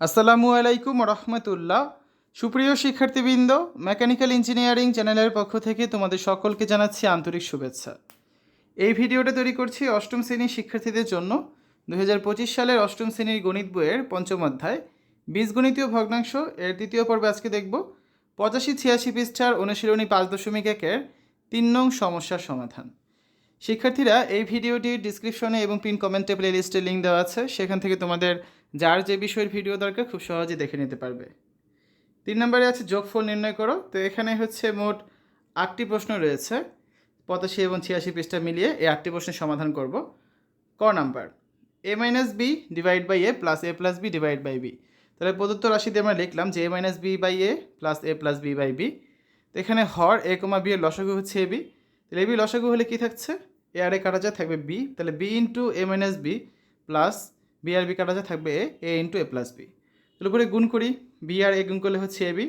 আসসালামু আলাইকুম রহমতুল্লাহ। সুপ্রিয় শিক্ষার্থীবৃন্দ, মেকানিক্যাল ইঞ্জিনিয়ারিং চ্যানেলের পক্ষ থেকে তোমাদের সকলকে জানাচ্ছি আন্তরিক শুভেচ্ছা। এই ভিডিওটা তৈরি করছি অষ্টম শ্রেণির শিক্ষার্থীদের জন্য। দু হাজার পঁচিশ সালের অষ্টম শ্রেণির গণিত বইয়ের পঞ্চম অধ্যায়। বীজগণিতীয় ভগ্নাংশ, এর দ্বিতীয় পর্বে আজকে দেখব। পঁচাশি ছিয়াশি পৃষ্ঠার অনুশীলনী পাঁচ দশমিক একের তিন নং সমস্যার সমাধান। শিক্ষার্থীরা এই ভিডিওটির ডিসক্রিপশনে এবং পিন কমেন্টে প্লেলিস্টে লিঙ্ক দেওয়া আছে। সেখান থেকে তোমাদের যার যে বিষয়ের ভিডিও দরকার খুব সহজে দেখে নিতে পারবে। তিন নম্বরে আছে যোগফল নির্ণয় করো। তো এখানে হচ্ছে মোট আটটি প্রশ্ন রয়েছে। পঁচাশি এবং ছিয়াশি পৃষ্ঠা মিলিয়ে এই আটটি প্রশ্নের সমাধান করব। ক number? A minus B divide by A plus A plus B divide by B তাহলে প্রদত্ত রাশিতে আমরা লিখলাম যে A minus B by A plus A plus B by B তো এখানে হর এ কমা বি এর লসাগু হচ্ছে এ বি তাহলে এ বি লসাগু হলে কী থাকছে? এ আর এ কাটা যায় থাকবে বি তাহলে B into A minus B plus B R B কাটা যায় থাকবে A A into A plus B তাহলে উপরে গুণ করি, বি আর এ গুণ করলে হচ্ছে A B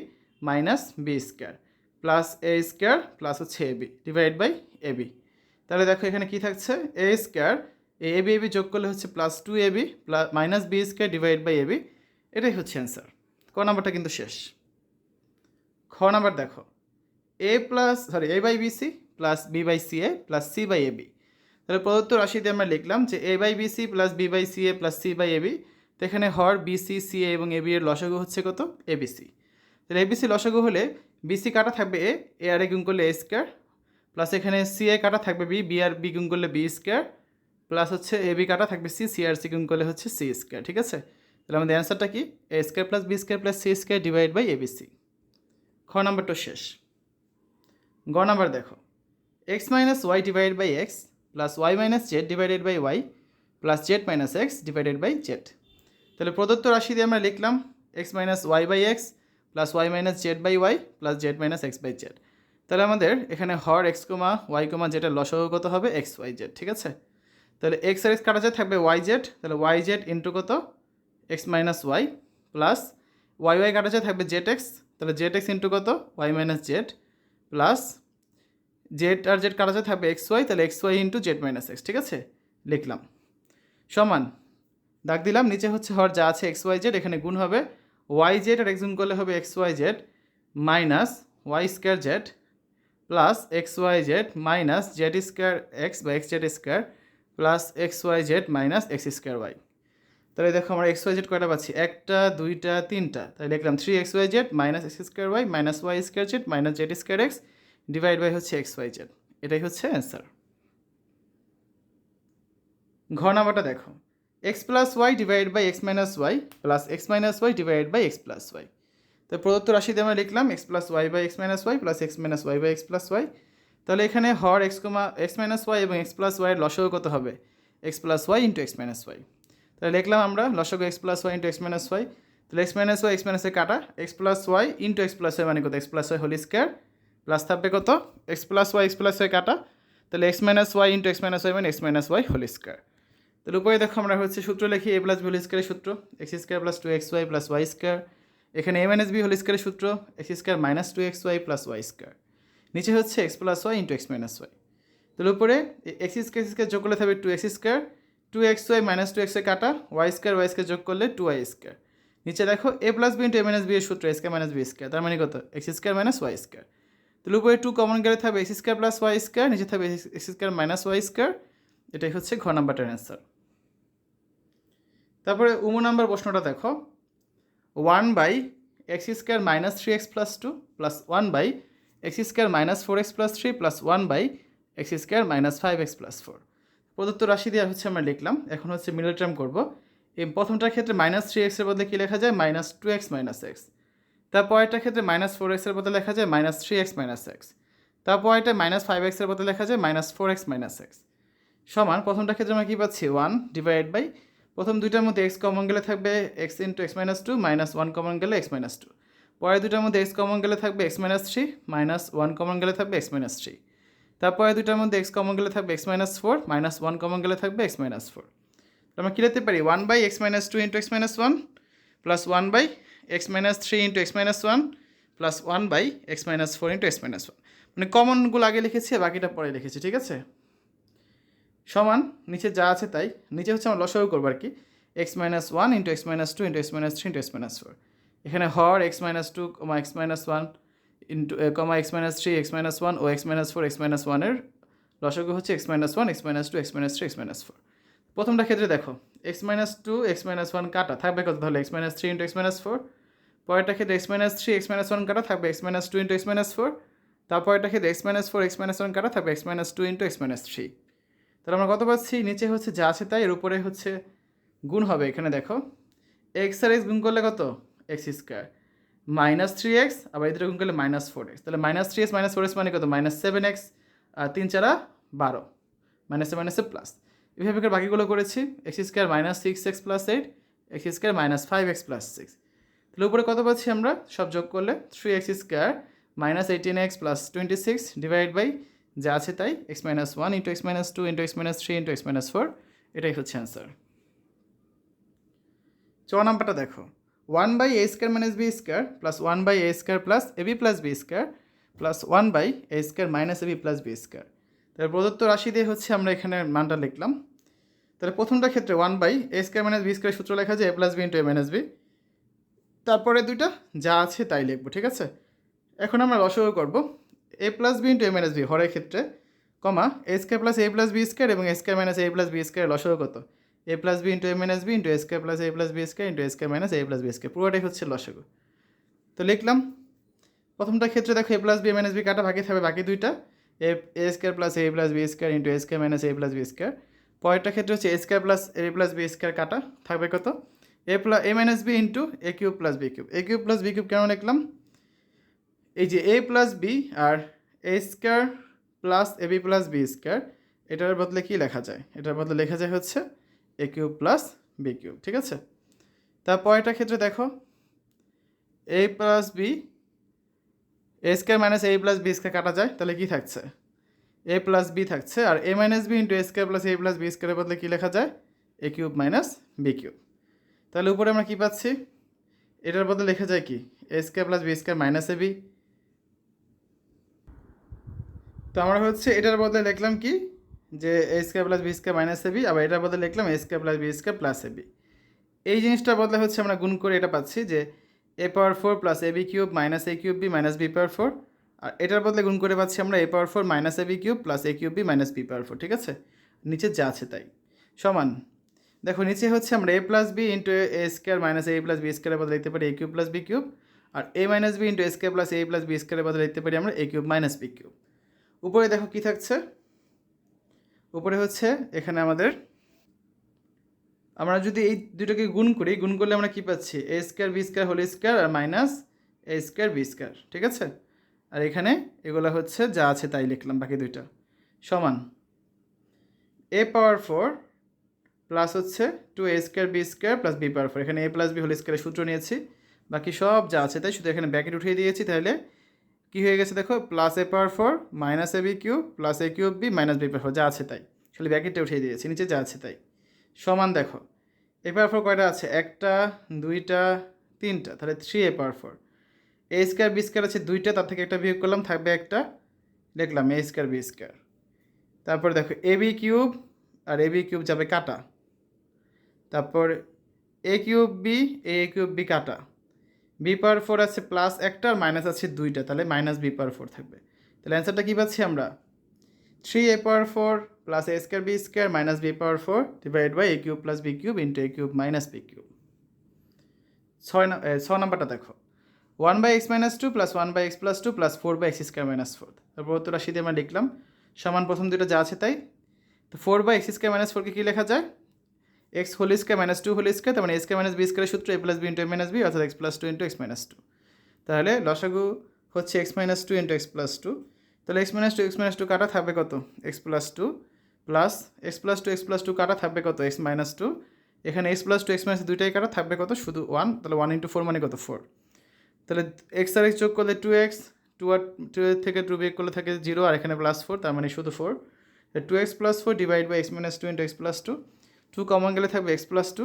minus B square plus A square plus হচ্ছে A B divide by A B তাহলে দেখো এখানে কি থাকছে? A square A B A B যোগ করলে হচ্ছে plus two A B plus minus B square divide by A B এটাই হচ্ছে অ্যান্সার ক নাম্বারটা কিন্তু শেষ। খ নাম্বার দেখো A plus sorry A by B C plus B by C A plus C by A B তাহলে প্রদত্ত রাশিতে আমরা লিখলাম যে A by B C plus B by C A plus C by A B তো এখানে হর B C এ এবং A B এর লসাগু হচ্ছে কত? এ বি সি তাহলে এ বি সি লসাগু হলে বি সি কাটা থাকবে এ এ আর এ গুণ করলে এ স্কোয়ার প্লাস এখানে সি এ কাটা থাকবে বি বি আর বি গুণ করলে বি স্কোয়ার প্লাস হচ্ছে এ বি কাটা থাকবে সি সি আর সি গুণ করলে হচ্ছে সি স্কোয়ার ঠিক আছে? তাহলে আমাদের অ্যান্সারটা কি? A square plus B square plus C square divide by A B C খ নাম্বারটা শেষ। গ নাম্বার দেখো। X minus Y divide by X plus Y minus Z divided by Y plus Z minus X divided by Z তাহলে প্রদত্ত রাশি দিয়ে আমরা লিখলাম X minus Y by X plus Y minus Z by Y plus Z minus X by Z তাহলে আমাদের এখানে হর এক্স কমা ওয়াই কমা যেটা লসহ কত হবে? এক্স ওয়াই জেড ঠিক আছে? তাহলে এক্স আর এক্স কাটা যায় থাকবে ওয়াই জেড তাহলে ওয়াই জেড ইন্টু কত? X minus Y plus Y Y কাটা যায় থাকবে জেড এক্স তাহলে জেড এক্স ইন্টু কত? Y minus Z plus Z আর জেড কাটা যায় থাকবে এক্স ওয়াই তাহলে X Y into Z minus X ঠিক আছে? লিখলাম। সমান। দাগ দিলাম, নিচে হচ্ছে হর, যা আছে এক্স ওয়াই জেড এখানে গুণ হবে ওয়াই জেড আর এক্স করলে হবে X Y Z minus Y square Z plus X Y Z minus Z square X বা X Z square plus X Y Z minus X square Y তাহলে দেখো আমরা x Y Z কয়টা পাচ্ছি? একটা, দুইটা, তিনটা। তাহলে লিখলাম three X Y Z minus X square Y minus Y square Z minus Z square X divide by হচ্ছে এক্স ওয়াই জেড এটাই হচ্ছে অ্যান্সার ঘ নাম্বারটা দেখো X plus Y divide by X minus Y plus X minus Y divide by X plus Y তো প্রদত্ত রাশিতে আমরা লিখলাম X plus Y by X minus Y plus X minus Y by X plus Y তাহলে এখানে হর x comma x minus Y এবং x plus ওয়াইয়ের লসগু কত হবে X plus Y into X minus Y তাহলে লিখলাম আমরা লসগু X plus Y into X minus Y তাহলে এক্স মাইনাস ওয়াই এক্স মাইনাসে কাটা X plus Y into X plus Y মানে কত X plus Y whole square plus থাকবে কত? X plus Y X plus Y কাটা। তাহলে X minus Y into X minus Y মানে X minus Y whole square তাহলে উপরে দেখো আমরা হচ্ছে সূত্র লিখি এ প্লাস বি হোল স্কোয়ারের সূত্র। X square plus two X Y plus Y square এখানে এ মাইনাস বি হোল স্কোয়ারের সূত্র X square minus two X Y plus Y square নিচে হচ্ছে X plus Y into X minus Y তাহলে উপরে x square square যোগ করলে থাকবে two X square two X Y minus two এক্সে কাটা ওয়াই স্কোয়ার ওয়াই স্কোয়ার যোগ করলে টু ওয়াই স্কোয়ার নিচে দেখো A plus B into A minus B এর সূত্র স্কোয়ার মাইনাস বি স্কোয়ার তার মানে কত? X square minus Y square তাহলে উপরে টু কমন গেলে থাকবে X square plus Y square নিচে থাকবে X square minus Y square এটাই হচ্ছে ঘ নাম্বারটার অ্যান্সার তারপরে উমো নাম্বার প্রশ্নটা দেখো। One by X square minus three X plus two plus one by X square minus four X plus three plus one by X square minus five X plus four প্রদত্ত রাশি দিয়ে হচ্ছে আমরা লিখলাম। এখন হচ্ছে মিডল টার্ম করব। এই প্রথমটার ক্ষেত্রে মাইনাস থ্রি এক্সের বদলে কী লেখা যায়? Minus two X minus X তারপরেরটার ক্ষেত্রে মাইনাস ফোর এক্সের বদলে লেখা যায় minus three X minus X তারপরেরটা মাইনাস ফাইভ এক্সের বদলে লেখা যায় minus four X minus X সমান প্রথমটার ক্ষেত্রে আমরা কী পাচ্ছি ওয়ান ডিভাইড বাই প্রথম দুইটার মধ্যে এক্স কমন গেলে থাকবে X into X minus two minus one common গেলে এক্স মাইনাস টু পরে দুটার মধ্যে এক্স কমন গেলে থাকবে X minus three minus one common গেলে থাকবে এক্স মাইনাস থ্রি তারপরে দুটার মধ্যে এক্স কমন গেলে থাকবে X minus four minus one common গেলে থাকবে এক্স মাইনাস ফোর আমরা কী লিখতে পারি one by X minus two into X minus one plus one by X minus three into X minus one plus one by X minus four into X minus one মানে কমনগুলো আগে লিখেছি বাকিটা পরে লিখেছি ঠিক আছে সমান নিচে যা আছে তাই নিচে হচ্ছে আমরা লসাগু করব আর কি X minus one into X minus two into X minus three into X minus four এখানে হর x minus two comma x minus one into কমা X minus three X minus one ও X minus four X minus ওয়ানের লসগু হচ্ছে X minus one X minus two X minus three X minus four প্রথমটা ক্ষেত্রে দেখো X minus two X minus one কাটা থাকবে কত তাহলে X minus three into X minus four পরেরটা ক্ষেত্রে X minus three X minus one কাটা থাকবে X minus two into X minus four তারপরটা ক্ষেত্রে X minus four X minus one কাটা থাকবে X minus two into X minus three তাহলে আমরা কত পাচ্ছি? নিচে হচ্ছে যা আছে তাই, এর উপরে হচ্ছে গুণ হবে এখানে দেখো। এক্স আর এক্স গুণ করলে কত? X square minus three X আবার এদের গুণ করলে মাইনাস ফোর এক্স তাহলে minus three X minus four X মানে কত? মাইনাস সেভেন এক্স আর তিন চারা বারো। মাইনাসে মাইনাসে প্লাস এভাবে বাকিগুলো করেছি। X square minus six X plus eight X square minus five X plus six তাহলে উপরে কত পাচ্ছি আমরা? সব যোগ করলে three X square minus eighteen X plus twenty six divide by যা আছে তাই X minus one into X minus two into X minus three into X minus four এটাই হচ্ছে অ্যান্সার চ নাম্বারটা দেখো। One by A square minus B square plus one by A square plus A B plus B square plus one by A square minus A B plus B square তাহলে প্রদত্ত রাশি দিয়ে হচ্ছে আমরা এখানে মানটা লিখলাম। তাহলে প্রথমটা ক্ষেত্রে one by a square minus b square সূত্র লেখা যায় a plus b into a minus b তারপরে দুইটা যা আছে তাই লিখব ঠিক আছে এখন আমরা লসগু করব a plus b into a minus b হরের ক্ষেত্রে কমা a square plus a plus b square এবং a square minus a plus b square লসগু কত a plus b into a minus b into a square plus a plus b square into a square minus a plus b square পুরোটাই হচ্ছে লসগু তো লিখলাম প্রথমটা ক্ষেত্রে দেখো a plus b minus b কাটা বাকি থাকবে বাকি দুইটা a a square plus a plus b square into a square minus a plus b square পরেরটা ক্ষেত্রে হচ্ছে a square plus a plus b square কাটা থাকবে কত a plus a minus b into a cube plus b cube a cube plus b cube কেন লিখলাম? এই যে a plus B R a square plus a b plus b square এটার বদলে কি লেখা যায়? এটার বদলে লেখা যায় হচ্ছে a cube plus b cube ঠিক আছে? তারপরেরটা ক্ষেত্রে দেখো। A plus b a square minus a plus b square কাটা যায়, তাহলে কি থাকছে? এ প্লাস বি থাকছে, আর a minus b into a square plus a plus b স্কোয়ারের বদলে কী লেখা যায়? A cube minus b cube তাহলে উপরে আমরা কী পাচ্ছি? এটার বদলে লেখা যায় কি? A square plus b square minus a b তো আমরা হচ্ছে এটার বদলে লিখলাম কি? যে a square plus b square minus a b আবার এটার বদলে লিখলাম a square plus b square plus a b এই জিনিসটার বদলে হচ্ছে আমরা গুণ করে এটা পাচ্ছি যে a power four plus a b cube minus a cube b minus b power four আর এটার বদলে গুণ করে পাচ্ছি আমরা a power four minus a b cube plus a cube b minus b power four ঠিক আছে? নিচে যা আছে তাই। সমান। দেখো, নিচে হচ্ছে আমরা a plus b into a square minus a plus b স্কোয়ারের বদলে লিখতে পারি a cube plus b cube R a minus b into a square plus a plus b স্কোয়ারের বদলে লিখতে পারি আমরা a cube minus b cube উপরে দেখো কি থাকছে? উপরে হচ্ছে এখানে আমাদের, আমরা যদি এই দুটোকে গুণ করি, গুণ করলে আমরা কি পাচ্ছি? A square b square whole square R minus a square b square ঠিক আছে? আর এখানে এগুলো হচ্ছে যা আছে তাই লিখলাম, বাকি দুইটা। সমান এ পাওয়ার ফোর প্লাস হচ্ছে two a square b square plus b power four এখানে এ প্লাস বি হোল স্কোয়ারের সূত্র নিয়েছি। বাকি সব যা আছে তাই শুধু এখানে ব্যাকেট উঠিয়ে দিয়েছি। তাহলে কী হয়ে গেছে দেখো? Plus a power four minus a b cube plus a cube b minus b power four যা আছে তাই। খালি ব্যাকেটটা উঠিয়ে দিয়েছি। নিচে যা আছে তাই। সমান দেখো। এ পাওয়ার ফোর কয়টা আছে? একটা, দুইটা, তিনটা। তাহলে three a power four a square b square আছে দুইটা, তার থেকে একটা বিয়োগ করলাম, থাকবে একটা। লিখলাম এ স্কোয়ার বি স্কোয়ার তারপর দেখো এ বি কিউব আর এ বি কিউব যাবে কাটা। তারপর a cube b a cube b কাটা। বি পাওয়ার ফোর আছে প্লাস একটা, আর মাইনাস আছে দুইটা, তাহলে মাইনাস বি পাওয়ার ফোর থাকবে। তাহলে অ্যান্সারটা কী পাচ্ছি আমরা? Three a power four plus a square b square minus b power four divide by a cube plus b cube into a cube minus b cube. ছয় ছ নাম্বারটা দেখো। One by x minus two plus one by x plus two plus four by x square minus four তারপর তো রাশিতে আমরা লিখলাম, সমান প্রথম দুটো যা আছে তাই। তো four by x square minus ফোরকে কী লেখা যায়? X whole square minus two whole square তার মানে এক্স মাইনাস বি স্কোয়ারের সূত্র a plus b into a minus b অর্থাৎ x plus two into x minus two তাহলে লসাগু হচ্ছে x minus two into x plus two তাহলে x minus two x minus two কাটা থাকবে কত? X plus two plus x plus two x plus two কাটা থাকবে কত? এক্স মাইনাস টু এখানে x plus two x minus দুইটাই কাটা থাকবে কত? শুধু ওয়ান তাহলে ওয়ান ইন্টু ফোর মানে কত? ফোর তাহলে এক্স আর এক্স যোগ করলে টু এক্স টু আর টু থেকে টু বিয়োগ করলে থাকে জিরো আর এখানে প্লাস ফোর তার মানে শুধু four two x plus four divide by x minus two into x plus two two common গেলে থাকবে x plus two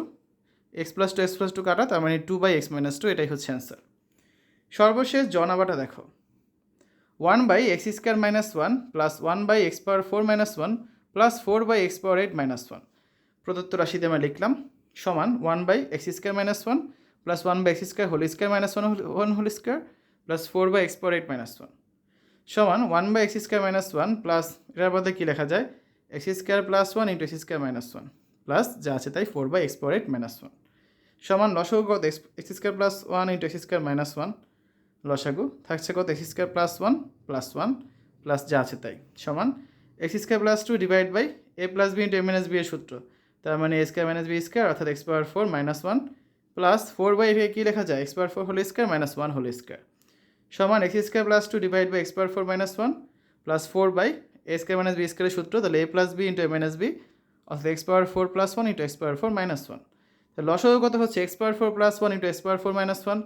x plus two x plus two কাটা, তার মানে two by x minus two এটাই হচ্ছে অ্যান্সার সর্বশেষ জনাবাটা দেখো। One by x square minus one plus one by x power four minus one plus four by x power eight minus one প্রদত্ত রাশিতে আমরা লিখলাম, সমান one by x square minus one plus one by x square whole square minus one one whole square plus four by x power eight minus one সমান one by x square minus one plus এটার মধ্যে কী লেখা যায়? X square plus one into x square minus one plus যা আছে তাই four by x power eight minus one. সমান লসাগু কত? X x square plus one into x square minus one. লসাগু থাকছে কত? X square plus one plus one plus যা আছে তাই। সমান x square plus two divide by a plus b into a minus b এর সূত্র। তার মানে a square minus b square অর্থাৎ x power four minus one plus four by কী লেখা যায়? X power four whole square minus one whole square. সমান x square plus two divide by x power four minus one plus four by a square minus b স্কোয়ারের সূত্র। তাহলে a plus b into a minus b অর্থাৎ x power four plus one into x power four minus one লসগু কত হচ্ছে? X power four plus one into x power four minus one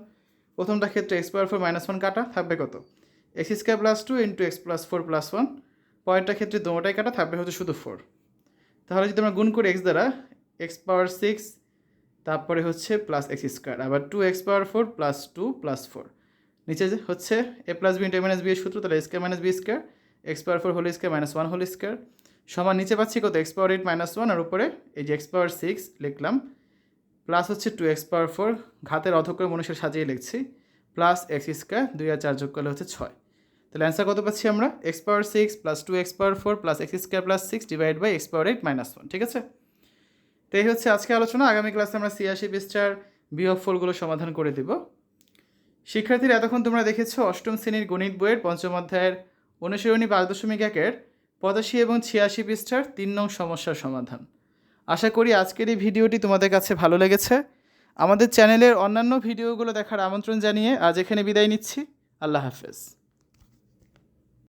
প্রথমটা ক্ষেত্রে x power four minus one কাটা, থাকবে কত? X square plus two into x plus four plus one পয়েন্টটা ক্ষেত্রে দুটোটাই কাটা, থাকবে হচ্ছে শুধু ফোর তাহলে যদি আমরা গুণ করি এক্স দ্বারা এক্স পাওয়ার সিক্স তারপরে হচ্ছে প্লাস এক্স স্কোয়ার আবার two x power four plus two plus four নিচে যে হচ্ছে a plus b into minus b এর সূত্র, তাহলে square minus b square x power four whole square minus one whole square সমান নিচে পাচ্ছি কত? X power eight minus one আর উপরে এই যে এক্স পাওয়ার সিক্স লিখলাম প্লাস হচ্ছে টু এক্স পাওয়ার ফোর ঘাতের অধক্র মনুষ্যের সাজিয়ে লিখছি প্লাস এক্স স্কোয়ার দুই আর চার যোগ করলে হচ্ছে ছয়। তাহলে অ্যান্সার কত পাচ্ছি আমরা? X power six plus two x power four plus x square plus six divide by x power eight minus one ঠিক আছে? তো এই হচ্ছে আজকে আলোচনা, আগামী ক্লাসে আমরা সিয়াশি পৃষ্ঠার বিয়োগফলগুলো সমাধান করে দেব। শিক্ষার্থীরা, এতক্ষণ তোমরা দেখেছ অষ্টম শ্রেণির গণিত বইয়ের পঞ্চম অধ্যায়ের অনুশীলনী পাঁচ দশমিক একের পঁচাশি এবং ছিয়াশি পৃষ্ঠার তিন নং সমস্যার সমাধান। আশা করি আজকের এই ভিডিওটি তোমাদের কাছে ভালো লেগেছে। আমাদের চ্যানেলের অন্যান্য ভিডিওগুলো দেখার আমন্ত্রণ জানিয়ে আজ এখানে বিদায় নিচ্ছি। আল্লাহ হাফেজ।